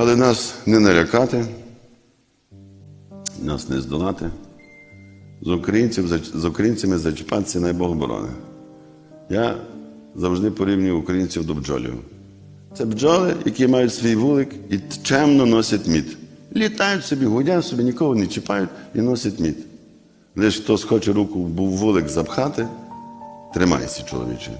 Але нас не налякати, нас не здолати. З, українців, з українцями зачіпатися най Бог борони. Я завжди порівнюю українців до бджолів. Це бджоли, які мають свій вулик і чемно носять мід. Літають собі, гудять собі, нікого не чіпають і носять мід. Лише хто схоче руку в вулик запхати, тримайся, чоловіче.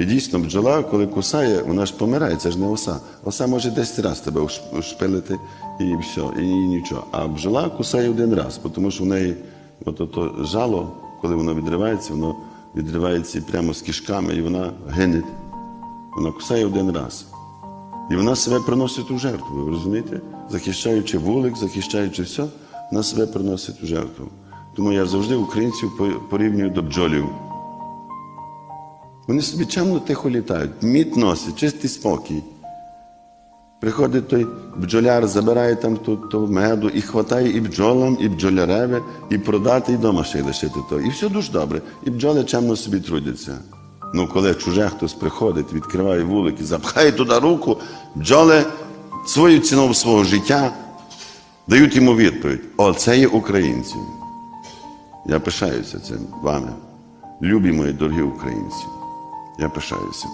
І дійсно, бджола, коли кусає, вона ж помирає, це ж не оса. Оса може 10 разів тебе шпилити і все, і нічого. А бджола кусає один раз, тому що в неї от ото жало, коли воно відривається, воно відривається прямо з кишками, і вона гине. Вона кусає один раз. І вона себе приносить у жертву, ви розумієте? Захищаючи вулик, захищаючи все, вона себе приносить у жертву. Тому я завжди українців порівнюю до бджолів. Вони собі чемно тихо літають, мід носять, чистий спокій. Приходить той бджоляр, забирає там ту, ту меду і хватає і бджолам, і бджоляреве, і продати, і дома ще й лишити то. І все дуже добре. І бджоли чемно собі трудяться. Ну, коли чуже хтось приходить, відкриває вулик і запхає туди руку, бджоли свою ціну свого життя дають йому відповідь: О, це є українці. Я пишаюся цим вами. Любі мої дорогі українці. Я пишаюся.